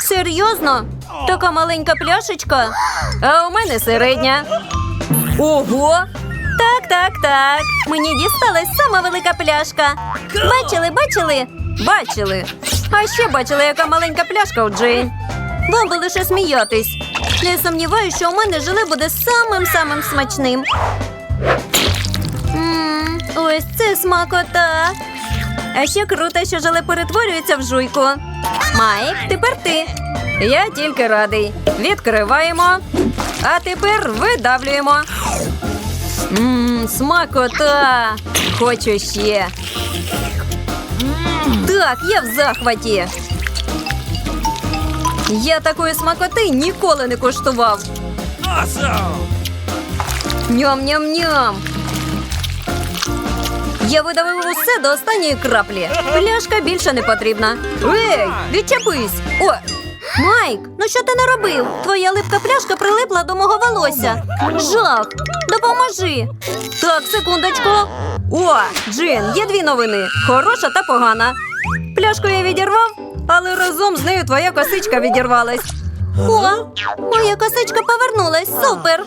Серйозно? Така маленька пляшечка? А у мене середня. Ого! Так, так, так. Мені дісталась сама велика пляшка. Бачили, бачили? Бачили. А ще бачили, яка маленька пляшка у Джейн. Вам би лише сміятись. Не сумніваюся, що у мене желе буде самим-самим смачним. Мм, ось це смакота. А ще круто, що желе перетворюється в жуйку. Майк, тепер ти. Я тільки радий. Відкриваємо. А тепер видавлюємо. Мм, смакота. Хочу ще. Так, я в захваті. Я такої смакоти ніколи не коштував. Ням-ням-ням. Я видавив усе до останньої краплі. Пляшка більше не потрібна. Ей, відчепись! О, Майк, ну що ти наробив? Твоя липка пляшка прилипла до мого волосся. Жах! Допоможи! Так, секундочку. О, Джин, є дві новини: хороша та погана. Пляшку я відірвав, але разом з нею твоя косичка відірвалась. О, моя косичка повернулась. Супер!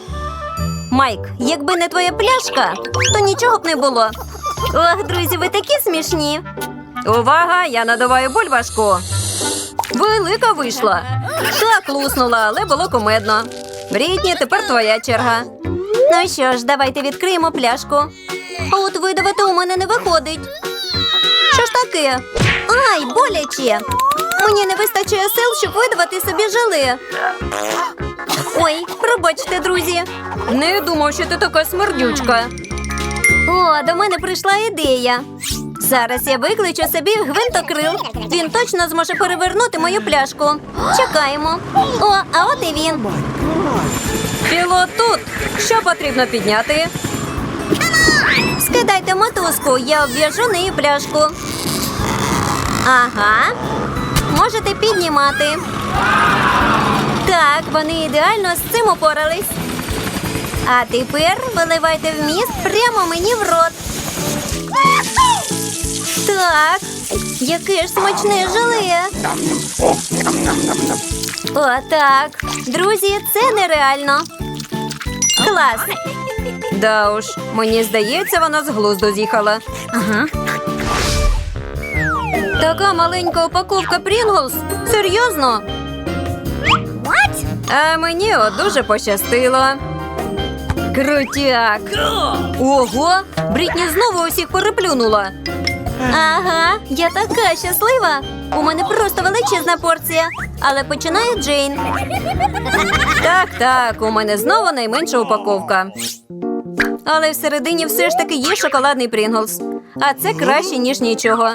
Майк, якби не твоя пляшка, то нічого б не було. Ох, друзі, ви такі смішні. Увага! Я надуваю бульбашку. Велика вийшла. Так луснула, але було кумедно. Брітні, тепер твоя черга. Ну що ж, давайте відкриємо пляшку. От видавати у мене не виходить. Що ж таке? Ай, боляче. Мені не вистачає сил, щоб видавати собі желе. Ой, пробачте, друзі. Не думав, що ти така смердючка. О, до мене прийшла ідея. Зараз я викличу собі гвинтокрил. Він точно зможе перевернути мою пляшку. Чекаємо. О, а от і він. Пілот тут. Що потрібно підняти? Скидайте мотузку, я обв'яжу нею пляшку. Ага. Можете піднімати. Так, вони ідеально з цим упорались. А тепер виливайте вміст прямо мені в рот. Так, яке ж смачне желе. О, так. Друзі, це нереально. Клас. Да уж, мені здається, вона з глузду з'їхала. Ага. Така маленька упаковка Прінглс? Серйозно? А мені от дуже пощастило. Крутяк. Ого, Брітні знову усіх переплюнула. Ага, я така щаслива. У мене просто величезна порція. Але починає Джейн. Так, так, у мене знову найменша упаковка. Але всередині все ж таки є шоколадний Прінглс. А це краще, ніж нічого.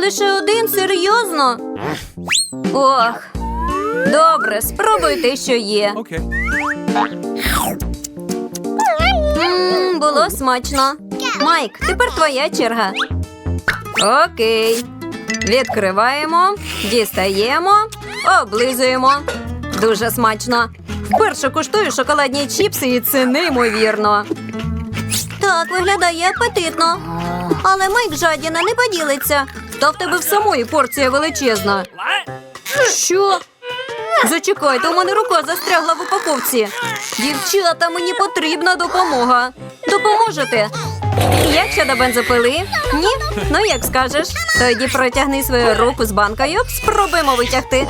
Лише один серйозно. Ох. Добре, спробуй те, що є. Okay. Було смачно. Майк, тепер твоя черга. Окей. Відкриваємо, дістаємо, облизуємо. Дуже смачно. Вперше куштую шоколадні чіпси, і це неймовірно. Так, виглядає апетитно. Але Майк жадіна не поділиться. Та в тебе в самої порція величезна. Що? Зачекайте, у мене рука застрягла в упаковці. Дівчата, мені потрібна допомога. Допоможете? Як щодо бензопили? Ні? Ну як скажеш. Тоді протягни свою руку з банкою. Спробуємо витягти.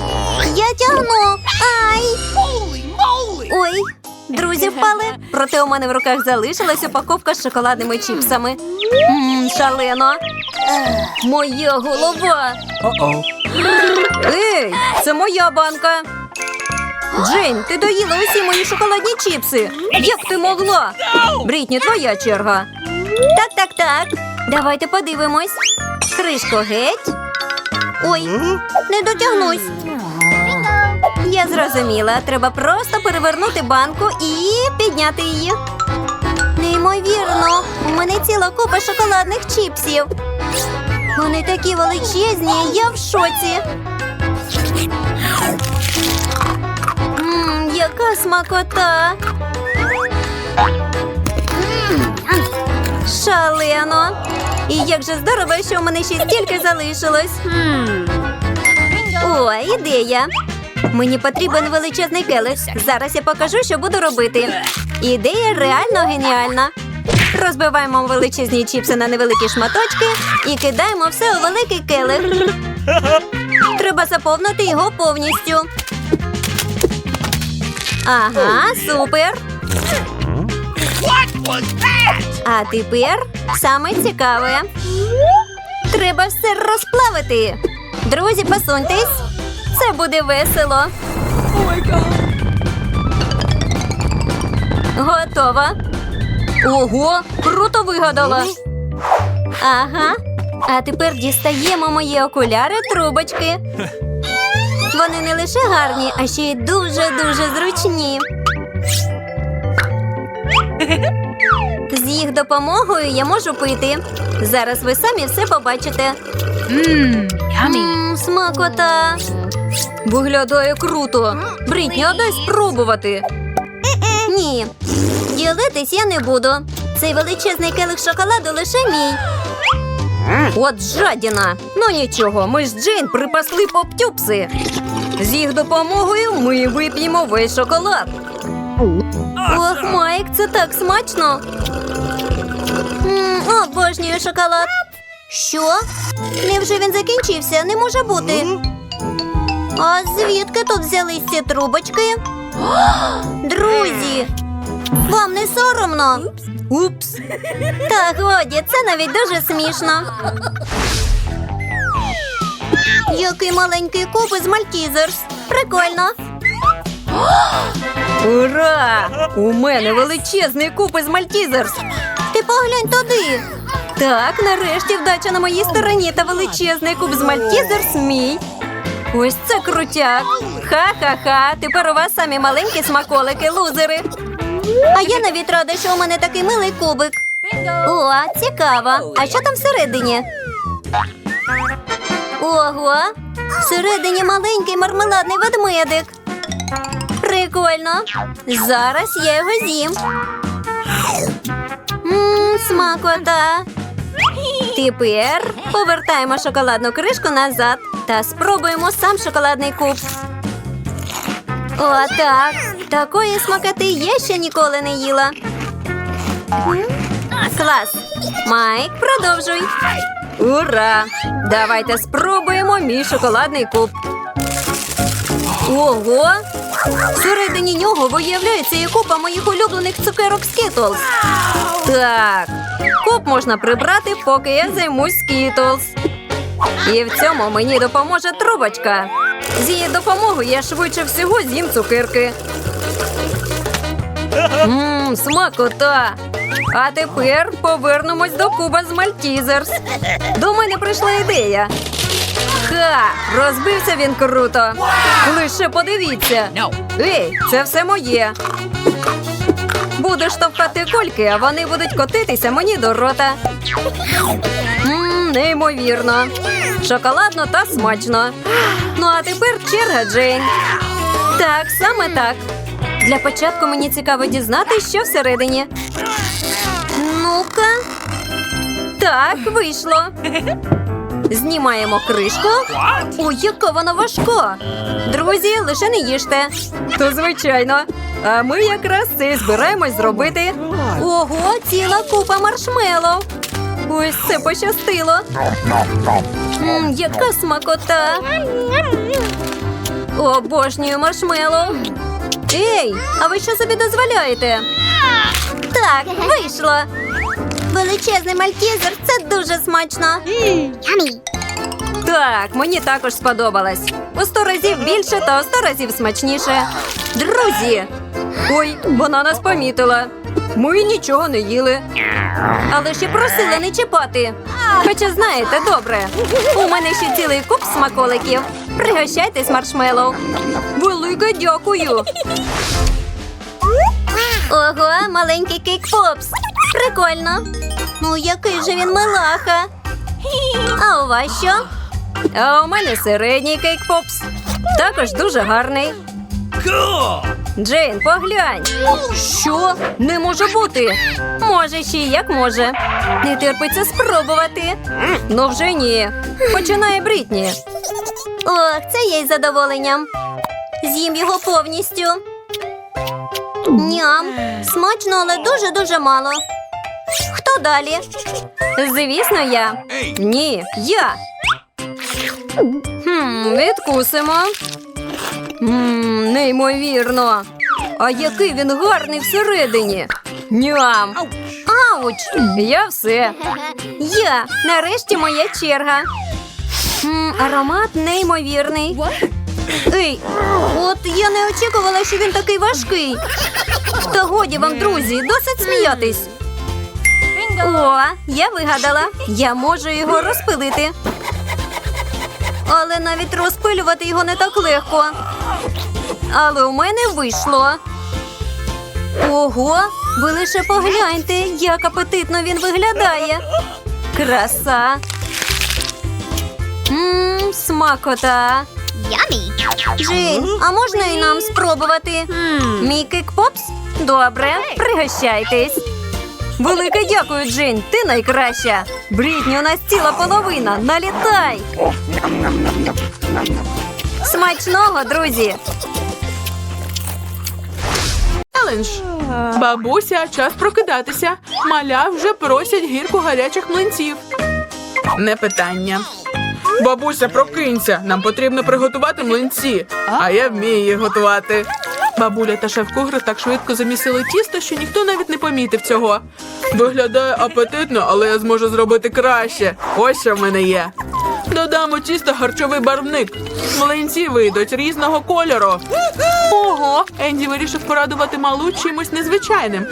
Я тягну. Ай! Ой, друзі впали. Проте у мене в руках залишилась упаковка з шоколадними чіпсами. Мм, шалено. Моя голова. Ей, це моя банка. Джейн, ти доїла усі мої шоколадні чіпси. Як ти могла? Брітні, твоя черга. Так, так, так. Давайте подивимось. Кришку геть. Ой, не дотягнусь. Я зрозуміла. Треба просто перевернути банку і підняти її. Неймовірно, у мене ціла купа шоколадних чіпсів. Вони такі величезні, я в шоці. Яка смакота. Шалено. І як же здорово, що у мене ще стільки залишилось. О, ідея. Мені потрібен величезний келих. Зараз я покажу, що буду робити. Ідея реально геніальна. Розбиваємо величезні чіпси на невеликі шматочки і кидаємо все у великий келих. Треба заповнити його повністю. Ага, супер. А тепер саме цікаве. Треба все розплавити. Друзі, посуньтесь. Це буде весело. Готова. Ого, круто вигадала. Ага. А тепер дістаємо мої окуляри трубочки. Вони не лише гарні, а ще й дуже-дуже зручні. З їх допомогою я можу пити. Зараз ви самі все побачите. Mmm, yummy. Мм, смакота. Виглядає круто. Брітні, а дай спробувати. Ні, ділитись я не буду. Цей величезний келих шоколаду лише мій. От жадіна. Ну нічого, ми з Джейн припасли поптюпси. З їх допомогою ми вип'ємо весь шоколад. Ох, Майк, це так смачно. М, Обожнюю шоколад. Що? Невже він закінчився? Не може бути. А звідки тут взялись ці трубочки? Друзі, вам не соромно? Упс. Та годі, це навіть дуже смішно. Який маленький куб із Мальтізерс. Прикольно. Ура! У мене величезний куб із Мальтізерс. Ти поглянь туди. Так, нарешті вдача на моїй стороні та величезний куб з Мальтізерс мій. Ось це крутяк. Ха-ха-ха. Тепер у вас самі маленькі смаколики, лузери. А я навіть рада, що у мене такий милий кубик. О, цікаво. А що там всередині? Ого! Всередині маленький мармеладний ведмедик. Прикольно. Зараз я його з'їм. Мм, смакота. Тепер повертаємо шоколадну кришку назад та спробуємо сам шоколадний куб. О, так. Такої смакоти я ще ніколи не їла. Клас. Майк, продовжуй. Ура! Давайте спробуємо мій шоколадний куб. Ого! Всередині нього виявляється і купа моїх улюблених цукерок Skittles. Так, куб можна прибрати, поки я займусь Skittles. І в цьому мені допоможе трубочка. З її допомогою я швидше всього з'їм цукерки. Ммм, смакота. А тепер повернемось до куба з Мальтізерс. До мене прийшла ідея. Ха! Розбився він круто. Лише подивіться. Ей, це все моє. Буду штовхати кольки, а вони будуть котитися мені до рота. Мм, неймовірно. Шоколадно та смачно. Ну а тепер черга Джейн. Так, саме так. Для початку мені цікаво дізнатися, що всередині. Ну-ка. Так, вийшло. Знімаємо кришку. Ой, яка вона важка. Друзі, лише не їжте. То звичайно. А ми якраз це збираємось зробити. Ого, ціла купа маршмеллоу. Ось це пощастило. М, яка смакота. Обожнюю маршмеллоу. Ей, а ви що собі дозволяєте? Так, вийшло. Величезний мальтізер це дуже смачно. Так, мені також сподобалось. У сто разів більше та у сто разів смачніше. Друзі! Ой, вона нас помітила. Ми нічого не їли. Але ще просила не чіпати. Хоча знаєте, добре. У мене ще цілий куб смаколиків. Пригощайтесь маршмеллоу. Велике дякую. Ого, маленький кейк попс. Прикольно. Ну, який же він милаха. А у вас що? А у мене середній кейк попс. Також дуже гарний. Джейн, поглянь. Що? Не може бути. Може, ще й як може. Не терпиться спробувати. Ну вже ні. Починає Брітні. Ох, це я із задоволенням. З'їм його повністю. Ням. Смачно, але дуже-дуже мало. Хто далі? Звісно, я. Ні, я. Хм, відкусимо. Мм, неймовірно. А який він гарний всередині. Ням. Ауч! Я все. Я. Нарешті моя черга. М, аромат неймовірний. Ей, от я не очікувала, що він такий важкий. Та годі вам, друзі, досить сміятись. О, я вигадала. Я можу його розпилити. Але навіть розпилювати його не так легко. Але у мене вийшло. Ого, ви лише погляньте, як апетитно він виглядає. Краса. Мм, смакота. Yummy. Джин, а можна і нам спробувати? Мій кик-попс? Добре, пригощайтесь. Велике дякую, Джин, ти найкраща. Брітні, у нас ціла половина. Налітай. Смачного, друзі. Челендж. Бабуся, час прокидатися. Маля вже просять гірку гарячих млинців. Не питання. Бабуся, прокинься. Нам потрібно приготувати млинці, а я вмію їх готувати. Бабуля та шеф-кухар так швидко замісили тісто, що ніхто навіть не помітив цього. Виглядає апетитно, але я зможу зробити краще. Ось що в мене є. Додамо тісто харчовий барвник. Млинці вийдуть різного кольору. Ого, Енді вирішив порадувати малу чимось незвичайним.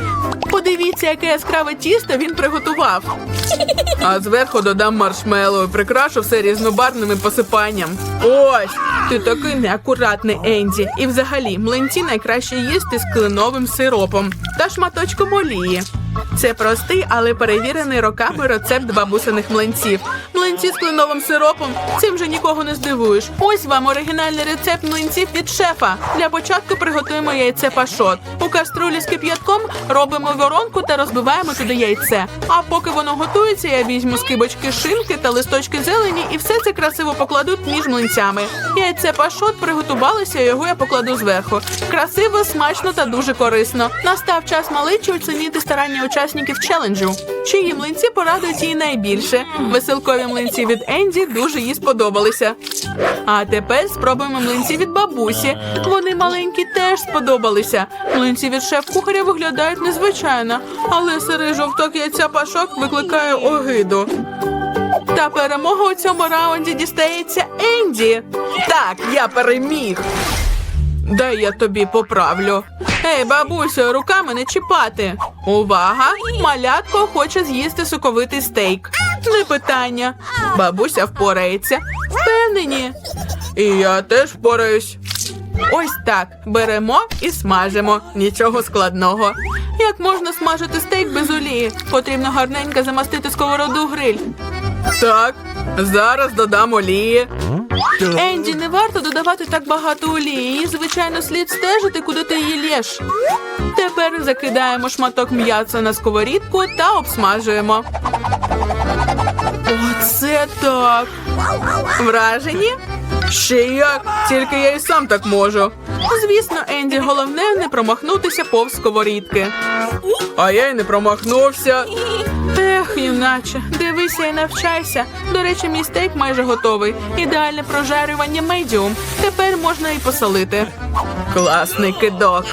Подивіться, яке яскраве тісто він приготував. А зверху додам маршмеллоу і прикрашу все різнобарвним посипанням. Ось, ти такий неакуратний, Енді. І взагалі, млинці найкраще їсти з кленовим сиропом та шматочком олії. Це простий, але перевірений роками рецепт бабусиних млинців. Млинці з кленовим сиропом. Цим же нікого не здивуєш. Ось вам оригінальний рецепт млинців від шефа. Для початку приготуємо яйце пашот. У каструлі з кип'ятком робимо воронку та розбиваємо туди яйце. А поки воно готується, я візьму з кибочки шинки та листочки зелені і все це красиво покладу між млинцями. Яйце пашот приготувалося, його я покладу зверху. Красиво, смачно та дуже корисно. Настав час маличі оцінити старання учасників челенджу. Чиї млинці порадують їй найбільше. Веселкові млинці від Енді дуже їй сподобалися. А тепер спробуємо млинці від бабусі. Вони маленькі теж сподобалися. Млинці від шеф-кухаря виглядають незвичайно, але сирий жовток яйця пашок викликає огиду. Та перемога у цьому раунді дістається Енді. Так, я переміг. Дай я тобі поправлю. Ей, бабусю, руками не чіпати. Увага! Малятко хоче з'їсти соковитий стейк. Не питання. Бабуся впорається. Впевнені. І я теж впораюсь. Ось так. Беремо і смажимо. Нічого складного. Як можна смажити стейк без олії? Потрібно гарненько замастити сковороду гриль. Так, зараз додам олії. Енді, не варто додавати так багато олії. Звичайно, слід стежити, куди ти її лєш. Тепер закидаємо шматок м'яса на сковорідку та обсмажуємо. Оце так. Вражені? Ще як, тільки я і сам так можу. Звісно, Енді, головне не промахнутися повз сковорідки. А я й не промахнувся. Ех, юначе, дивися і навчайся. До речі, мій стейк майже готовий. Ідеальне прожарювання медіум. Тепер можна і посолити. Класний кидок.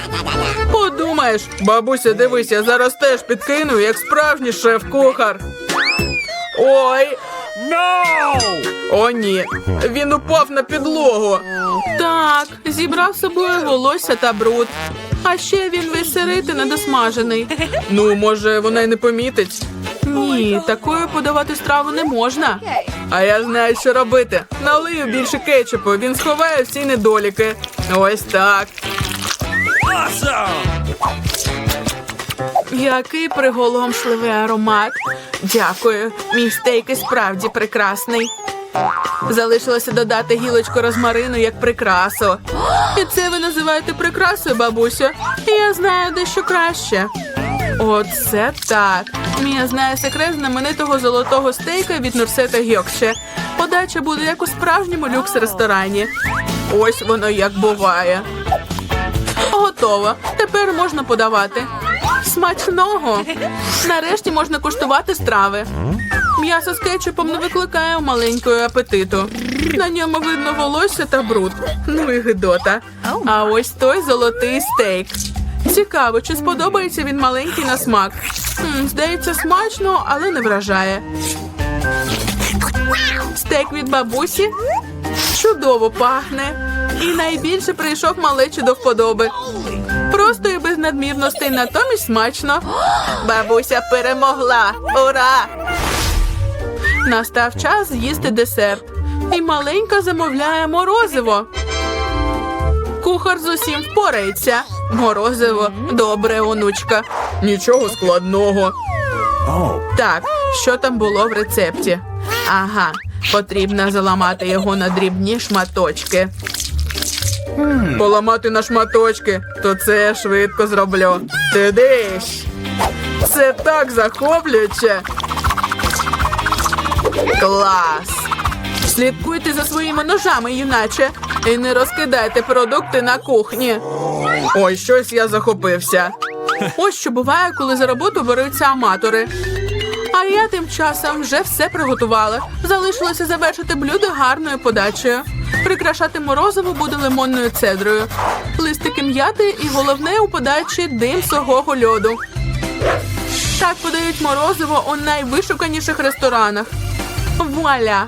Подумаєш, бабуся, дивись, я зараз теж підкину, як справжній шеф-кухар. Ой. О, ні. Він упав на підлогу. Так, зібрав з собою волосся та бруд. А ще він весь сирий та недосмажений. Ну, може, вона й не помітить. Ні, такою подавати страву не можна. А я знаю, що робити. Налию більше кетчупу, він сховає всі недоліки. Ось так. Який приголомшливий аромат. Дякую. Мій стейк і справді прекрасний. Залишилося додати гілочку розмарину як прикрасу. І це ви називаєте прикрасою, бабусю? Я знаю дещо краще. Оце так. Мія знає секрет знаменитого золотого стейка від Нурсета Гьокше. Подача буде як у справжньому люкс-ресторані. Ось воно як буває. Готово. Тепер можна подавати. Смачного. Нарешті можна куштувати страви. М'ясо з кетчупом не викликає маленького апетиту. На ньому видно волосся та бруд. Ну і гидота. А ось той золотий стейк. Цікаво, чи сподобається він маленький на смак. Здається, смачно, але не вражає. Стейк від бабусі чудово пахне. І найбільше прийшов малечі до вподоби. Просто і без надмірностей, натомість смачно. Бабуся перемогла. Ура! Настав час з'їсти десерт. І маленька замовляє морозиво. Кухар з усім впорається. Морозиво, добре, онучка. Нічого складного. Так, що там було в рецепті? Ага, потрібно заламати його на дрібні шматочки. Поламати на шматочки, то це швидко зроблю. Ти диш. Це так захоплююче. Клас! Слідкуйте за своїми ножами, юначе, і не розкидайте продукти на кухні. Ой, щось я захопився. Ось що буває, коли за роботу беруться аматори. А я тим часом вже все приготувала. Залишилося завершити блюдо гарною подачею. Прикрашати морозиво буде лимонною цедрою, листики м'яти і головне у подачі дим сухого льоду. Так подають морозиво у найвишуканіших ресторанах. Вуаля!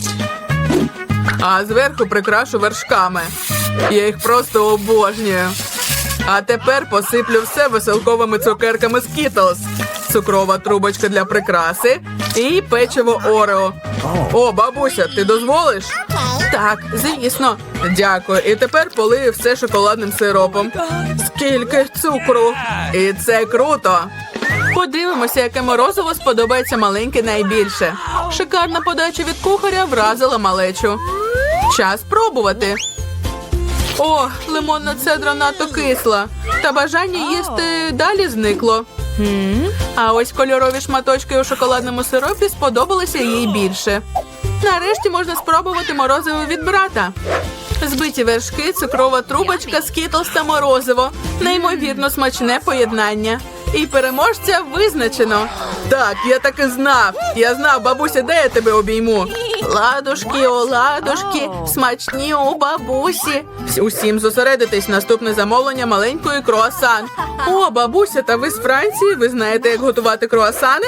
А зверху прикрашу вершками. Я їх просто обожнюю. А тепер посиплю все веселковими цукерками Skittles. Цукрова трубочка для прикраси і печиво Орео. О, бабуся, ти дозволиш? Так, звісно. Дякую. І тепер полию все шоколадним сиропом. Скільки цукру! І це круто. Подивимося, яке морозиво сподобається маленьке найбільше. Шикарна подача від кухаря вразила малечу. Час пробувати. О, лимонна цедра надто кисла. Та бажання їсти далі зникло. А ось кольорові шматочки у шоколадному сиропі сподобалися їй більше. Нарешті можна спробувати морозиво від брата. Збиті вершки, цукрова трубочка, скітлс та морозиво. Неймовірно смачне поєднання. І переможця визначено. Так, я так і знав. Я знав, бабуся, де я тебе обійму. Ладушки, ладушки, смачні у бабусі. Усім зосередитись, наступне замовлення маленької круасан. О, бабуся, та ви з Франції, ви знаєте, як готувати круасани?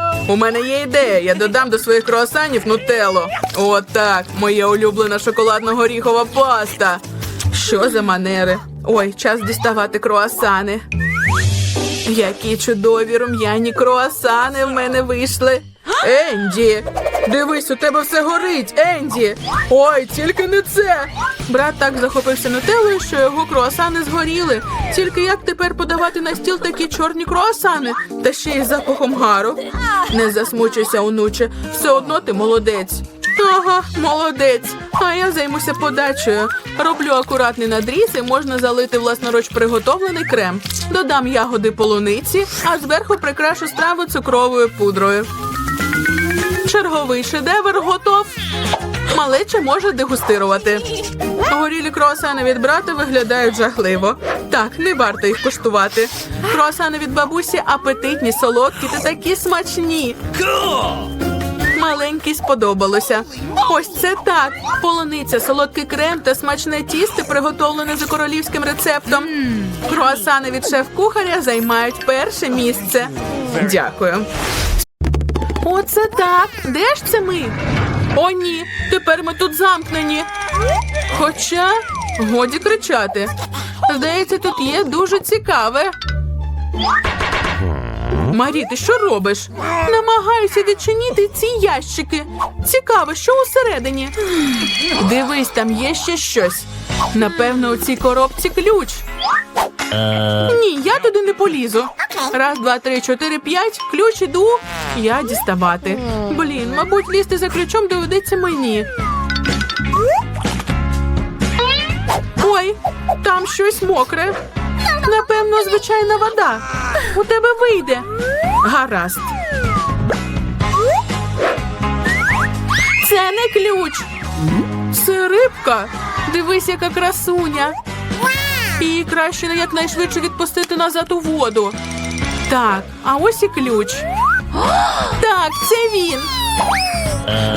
У мене є ідея. Я додам до своїх круасанів нутелло. О, так, моя улюблена шоколадно-горіхова паста. Що за манери? Ой, час діставати круасани. Які чудові рум'яні круасани в мене вийшли. Енді, дивись, у тебе все горить, Енді. Ой, тільки не це. Брат так захопився нутеллою, що його круасани згоріли. Тільки як тепер подавати на стіл такі чорні круасани, та ще й запахом гару. Не засмучуйся, онуче, все одно ти молодець. Ага, молодець. А я займуся подачею. Роблю акуратний надріз і можна залити власноруч приготовлений крем. Додам ягоди полуниці, а зверху прикрашу страву цукровою пудрою. Черговий шедевр готов. малеча може дегустирувати. Горілі круасани від брата виглядають жахливо. Так, не варто їх куштувати. Круасани від бабусі апетитні, солодкі та такі смачні. Маленький сподобалося. Ось це так. Полуниця, солодкий крем та смачне тісто, приготовлене за королівським рецептом. Круасани від шеф-кухаря займають перше місце. Дякую. Оце так. Де ж це ми? О, ні, тепер ми тут замкнені. Хоча годі кричати. Здається, тут є дуже цікаве. Марі, ти що робиш? Намагаюся відчинити ці ящики. Цікаво, що усередині. Дивись, там є ще щось. Напевно, у цій коробці ключ. Ні, я туди не полізу. Раз, два, три, чотири, п'ять. Ключ іду. Я діставати. Блін, мабуть, лізти за ключом доведеться мені. Ой, там щось мокре. Напевно, звичайна вода. У тебе вийде. Гаразд. Це не ключ. Це рибка. Дивись, яка красуня. Її краще якнайшвидше відпустити назад у воду. Так, а ось і ключ. Так, це він.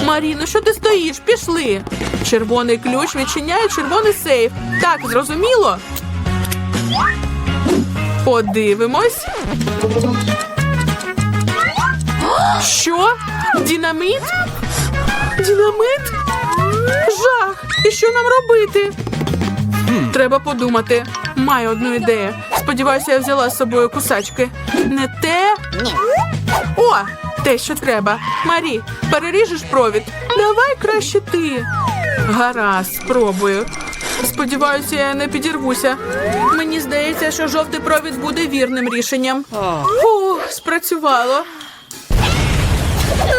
Маріно, що ти стоїш? Пішли. Червоний ключ відчиняє червоний сейф. Так, зрозуміло? Подивимось. Що? Динамит? Динамит? Жах! І що нам робити? Треба подумати. Маю одну ідею. Сподіваюся, я взяла з собою кусачки. Не те. О, те, що треба. Марі, переріжеш провід. Давай краще ти. Гаразд, спробую. Сподіваюся, я не підірвуся. Мені здається, що жовтий провід буде вірним рішенням. Фу, спрацювало.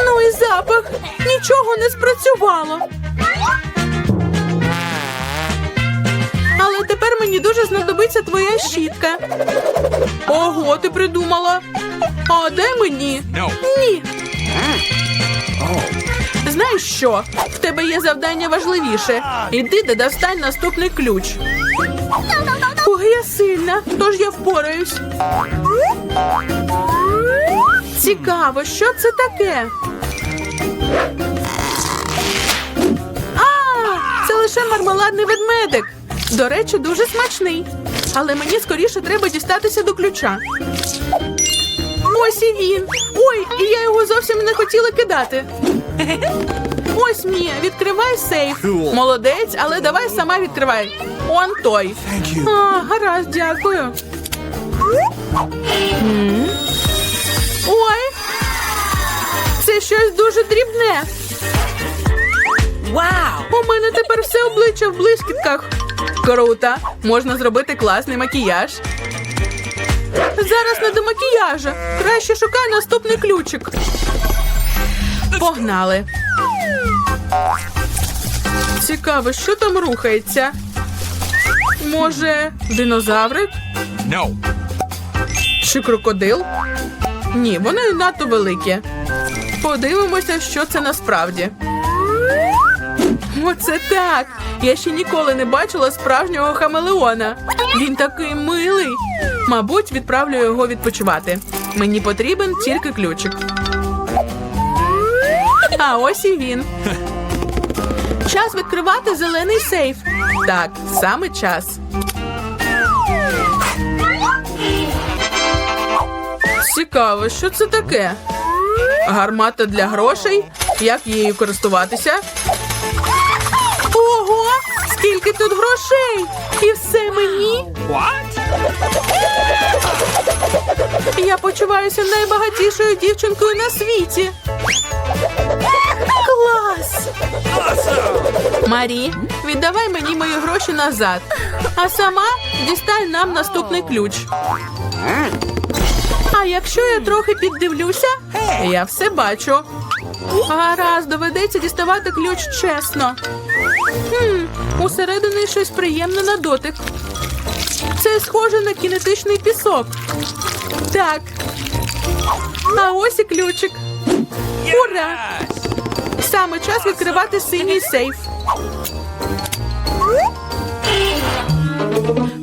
Ну і запах. Нічого не спрацювало. Тепер мені дуже знадобиться твоя щітка. Ого, ти придумала. А де мені? Ні. Знаєш що? В тебе є завдання важливіше. Іди де достань наступний ключ. Ой, я сильна, тож я впораюсь. Цікаво, що це таке? А, це лише мармеладний ведмедик. До речі, дуже смачний. Але мені скоріше треба дістатися до ключа. Ось і він. Ой, і я його зовсім не хотіла кидати. Ось Мія, відкривай сейф. Молодець, але давай сама відкривай. Он той. А, гаразд, дякую. Ой. Це щось дуже дрібне. Вау! У мене тепер все обличчя в блискітках. Круто! Можна зробити класний макіяж. Зараз не до макіяжа. Краще шукай наступний ключик. Погнали. Цікаво, що там рухається. Може, динозаврик? No. Чи крокодил? Ні, вони надто великі. Подивимося, що це насправді. Оце так. Я ще ніколи не бачила справжнього хамелеона. Він такий милий. Мабуть, відправлю його відпочивати. Мені потрібен тільки ключик. А ось і він. Час відкривати зелений сейф. Так, саме час. Цікаво, що це таке? Гармата для грошей? Як її користуватися? Скільки тут грошей! І все мені? What? Я почуваюся найбагатішою дівчинкою на світі. Клас! Марі, віддавай мені мої гроші назад, а сама дістань нам наступний ключ. А якщо я трохи піддивлюся, я все бачу. Гаразд, доведеться діставати ключ чесно. Хм, усередині щось приємне на дотик. Це схоже на кінетичний пісок. Так. А ось і ключик. Ура! Саме час відкривати синій сейф.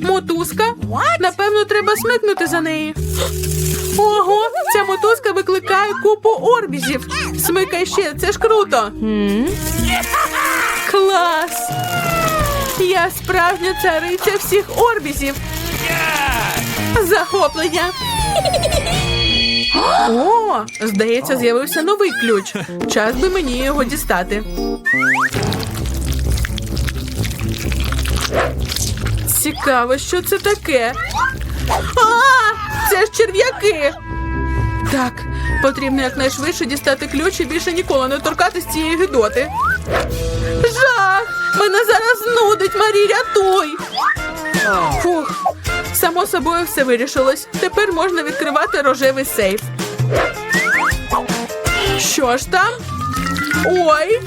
Мотузка. Напевно, треба смикнути за неї. Ого, ця мотузка викликає купу орбізів. Смикай ще, це ж круто. Клас! Я справжня цариця всіх орбізів. Захоплення. О, здається, з'явився новий ключ. Час би мені його дістати. Цікаво, що це таке. А, це ж черв'яки. Так, потрібно якнайшвидше дістати ключ і більше ніколи не торкатись цієї гидоти. Жах! Мене зараз нудить, Марі, рятуй! Фух, само собою все вирішилось. Тепер можна відкривати рожевий сейф. Що ж там? Ой!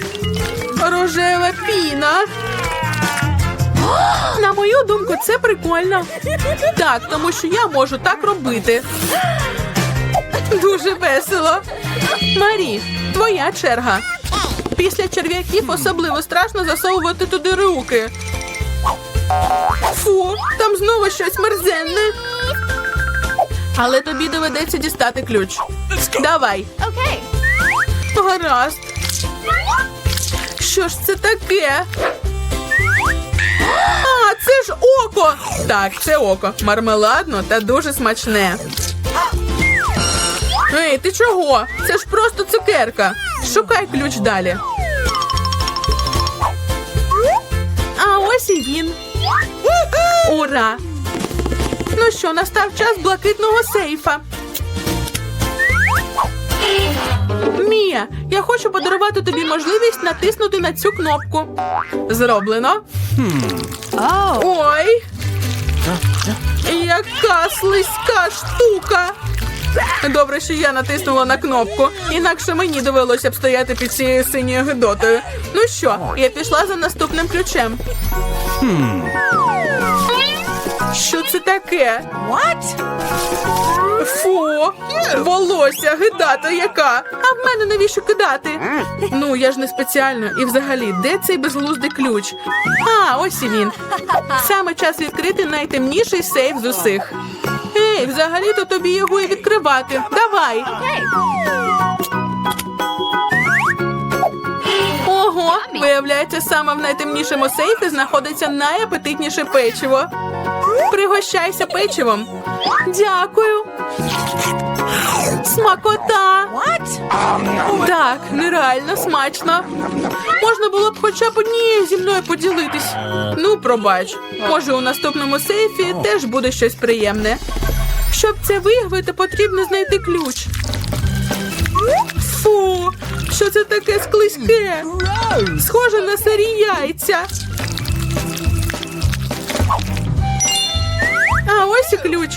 Рожева піна. На мою думку, це прикольно. Так, тому що я можу так робити. Дуже весело. Марі, твоя черга. Після черв'яків особливо страшно засовувати туди руки. Фу, там знову щось мерзенне. Але тобі доведеться дістати ключ. Давай. Okay. Гаразд. Що ж це таке? А, це ж око. Так, це око. Мармеладно та дуже смачне. Ей, ти чого? Це ж просто цукерка. Шукай ключ далі. Ось і він. Ура! Ну що, настав час блакитного сейфа. Мія, я хочу подарувати тобі можливість натиснути на цю кнопку. Зроблено. Ой. Яка слизька штука. Добре, що я натиснула на кнопку, інакше мені довелося б стояти під цією синьою гидотою. Ну що, я пішла за наступним ключем. Що це таке? What? Фу, волосся, гидата яка. А в мене навіщо кидати? Ну, я ж не спеціально. І взагалі, де цей безглуздий ключ? А, ось і він. Саме час відкрити найтемніший сейф з усіх. Ей, взагалі-то тобі його і відкривати. Давай. Ого, виявляється, саме в найтемнішому сейфі знаходиться найапетитніше печиво. Пригощайся печивом. Дякую. Смакота. Так, нереально смачно. Можна було б хоча б однією зі мною поділитись. Ну, пробач. Може, у наступному сейфі теж буде щось приємне. Щоб це виявити, потрібно знайти ключ. Фу, що це таке склизьке? Схоже на сирі яйця. А ось і ключ.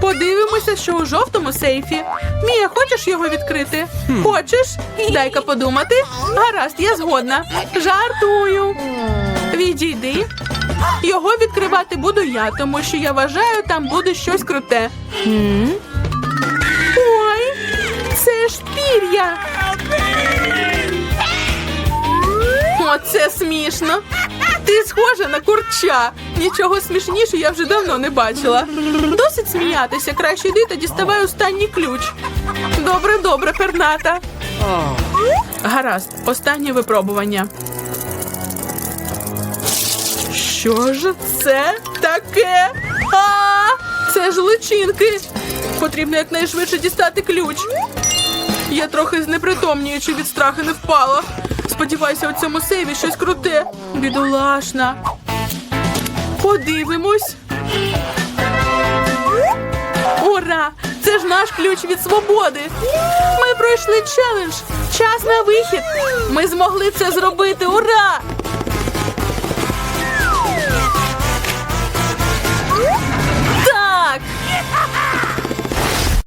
Подивимося, що у жовтому сейфі. Мія, хочеш його відкрити? Хочеш? Дай-ка подумати. Гаразд, я згодна. Жартую. Відійди. Його відкривати буду я, тому що я вважаю, там буде щось круте. Ой, це ж пір'я. Оце смішно. Ти схожа на курча. Нічого смішніше я вже давно не бачила. Досить сміятися, краще йди та діставай останній ключ. Добре, добре, перната. Гаразд, останнє випробування. Що ж це таке? А, це ж личинки. Потрібно якнайшвидше дістати ключ. Я трохи знепритомнюючи від страху не впала. Сподіваюся, у цьому сейві щось круте. Бідолашна. Подивимось. Ура! Це ж наш ключ від свободи. Ми пройшли челендж. Час на вихід. Ми змогли це зробити. Ура!